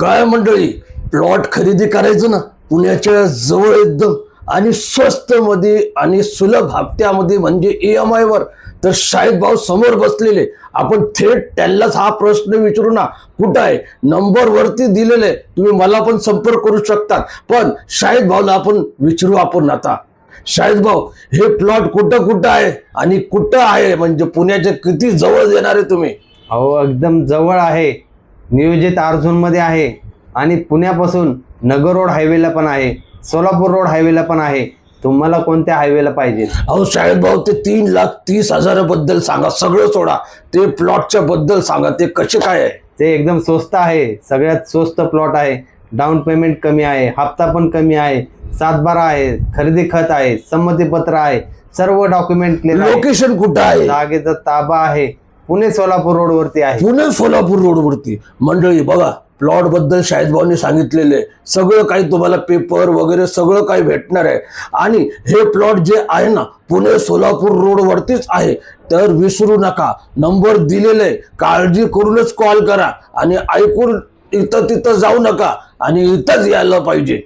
काय मंडळी प्लॉट खरेदी करायचं ना पुण्याच्या जवळ एकदम. आणि स्वस्त मध्ये आणि सुलभ हप्त्यामध्ये म्हणजे ई एम आय वर. तर शाहिद भाऊ समोर बसलेले. आपण थेट त्यांनाच हा प्रश्न विचारू ना कुठं आहे? नंबर वरती दिलेले. तुम्ही मला पण संपर्क करू शकतात पण शाहिद भाऊला आपण विचारू आपण आता. शाहिद भाऊ हे प्लॉट कुठं कुठं आहे आणि कुठं आहे? म्हणजे पुण्याच्या किती जवळ येणार आहे तुम्ही? अहो एकदम जवळ आहे. नियोजित अर्जुनमध्ये आहे आणि पुण्यापासून नगर रोड हायवेला पण आहे सोलापूर रोड हायवेला पण आहे. तुम्हाला कोणत्या हायवेला पाहिजे? अहो शाहिद भाऊ ते तीन लाख तीस हजाराबद्दल सांगा सगळं सोडा. ते प्लॉटच्या बद्दल सांगा ते कसे काय आहे? ते एकदम स्वस्त आहे सगळ्यात स्वस्त प्लॉट आहे. डाऊन पेमेंट कमी आहे हप्ता पण कमी आहे सातबारा आहे खरेदी खत आहे संमतीपत्र आहे सर्व डॉक्युमेंट लोकेशन कुठं आहे? जागेचा ताबा आहे. पुणे सोलापूर रोडवरती आहे. पुणे सोलापूर रोडवरती. मंडळी बघा प्लॉटबद्दल शाहिद भाऊनी सांगितलेले सगळं काही तुम्हाला पेपर वगैरे सगळं काही भेटणार आहे. आणि हे प्लॉट जे आहे ना पुणे सोलापूर रोडवरतीच आहे. तर विसरू नका. नंबर दिलेले काळजी करूनच कॉल करा. आणि ऐकून इथं तिथं जाऊ नका. आणि इथंच यायला पाहिजे.